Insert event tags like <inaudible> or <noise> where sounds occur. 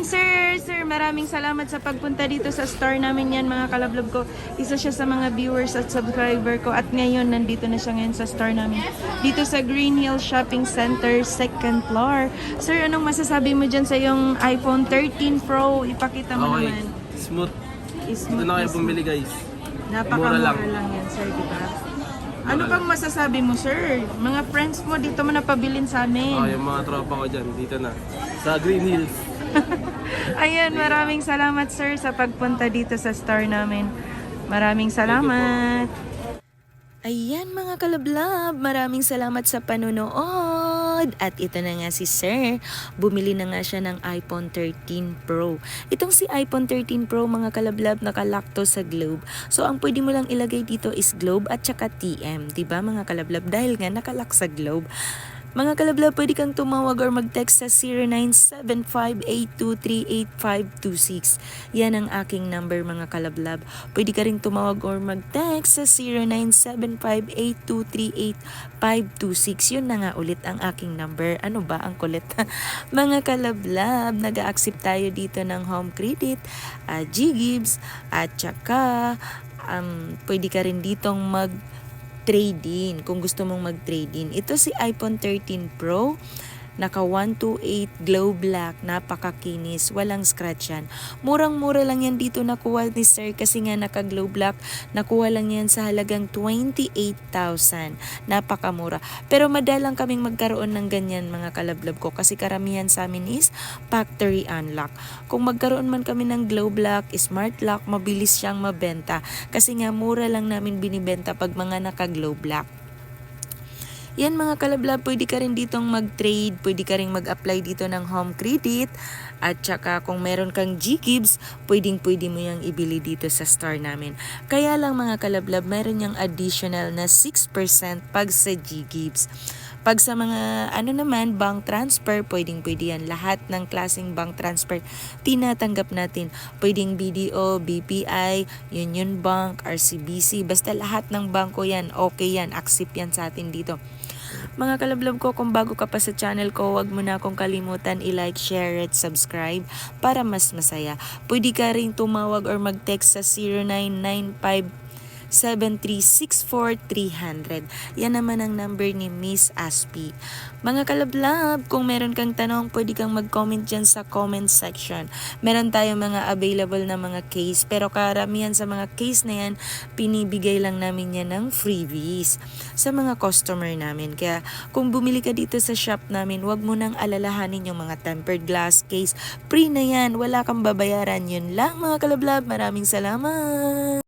Ayan, sir, sir, maraming salamat sa pagpunta dito sa store namin yan, mga kalablog ko. Isa siya sa mga viewers at subscriber ko. At ngayon, nandito na siya ngayon sa store namin. Dito sa Green Hill Shopping Center, second floor. Sir, anong masasabi mo dyan sa yung iPhone 13 Pro? Ipakita mo Okay. naman. Smooth. Is Ito na kayo bumili guys. Napakamura Mura lang. lang. yan, sir, di ba? Ano pang masasabi mo, sir? Mga friends mo, dito mo napabilin sa amin. Oh, yung mga tropa ko dyan, dito na. Sa Green Hills. Ayan, maraming salamat sir sa pagpunta dito sa store namin. Maraming salamat. Ayan mga kalablab, maraming salamat sa panonood. At ito na nga si Sir, bumili na nga siya ng iPhone 13 Pro. Itong si iPhone 13 Pro mga kalablab nakalock to sa globe. So ang pwede mo lang ilagay dito is globe at saka TM, 'di ba mga kalablab? Dahil nga nakalock sa globe. Mga kalablab, pwede kang tumawag or mag-text sa 0975-823-8526. Yan ang aking number mga kalablab. Pwede ka rin tumawag or mag-text sa 0975-823-8526. Yun na nga ulit ang aking number. Ano ba ang kulit? <laughs> mga kalablab, nag-accept tayo dito ng home credit, uh, G-Gibbs, at saka um, pwede ka rin ditong mag trade-in kung gusto mong mag-trade-in. Ito si iPhone 13 Pro. Naka 128 glow black, napakakinis, walang scratch yan. Murang-mura lang yan dito nakuha ni sir kasi nga naka glow black, nakuha lang yan sa halagang 28,000. Napakamura. Pero madalang kaming magkaroon ng ganyan mga kalablab ko kasi karamihan sa amin is factory unlock. Kung magkaroon man kami ng glow black, smart lock, mabilis siyang mabenta kasi nga mura lang namin binibenta pag mga naka glow black. Yan mga kalablab, pwede ka rin ditong mag-trade, pwede ka rin mag-apply dito ng home credit. At saka kung meron kang G-Gibbs, pwedeng pwede mo yung ibili dito sa store namin. Kaya lang mga kalablab, meron yung additional na 6% pag sa G-Gibbs. Pag sa mga ano naman, bank transfer, pwedeng pwede yan. Lahat ng klaseng bank transfer, tinatanggap natin. Pwedeng BDO, BPI, Union Bank, RCBC, basta lahat ng bangko yan, okay yan, accept yan sa atin dito. Mga kalablab ko, kung bago ka pa sa channel ko, huwag mo na akong kalimutan i-like, share, at subscribe para mas masaya. Pwede ka rin tumawag or mag-text sa 0995 7364300. Yan naman ang number ni Miss Aspi. Mga kalablab, kung meron kang tanong, pwede kang mag-comment dyan sa comment section. Meron tayo mga available na mga case, pero karamihan sa mga case na yan, pinibigay lang namin yan ng freebies sa mga customer namin. Kaya kung bumili ka dito sa shop namin, wag mo nang alalahanin yung mga tempered glass case. Free na yan, wala kang babayaran. Yun lang mga kalablab, maraming salamat!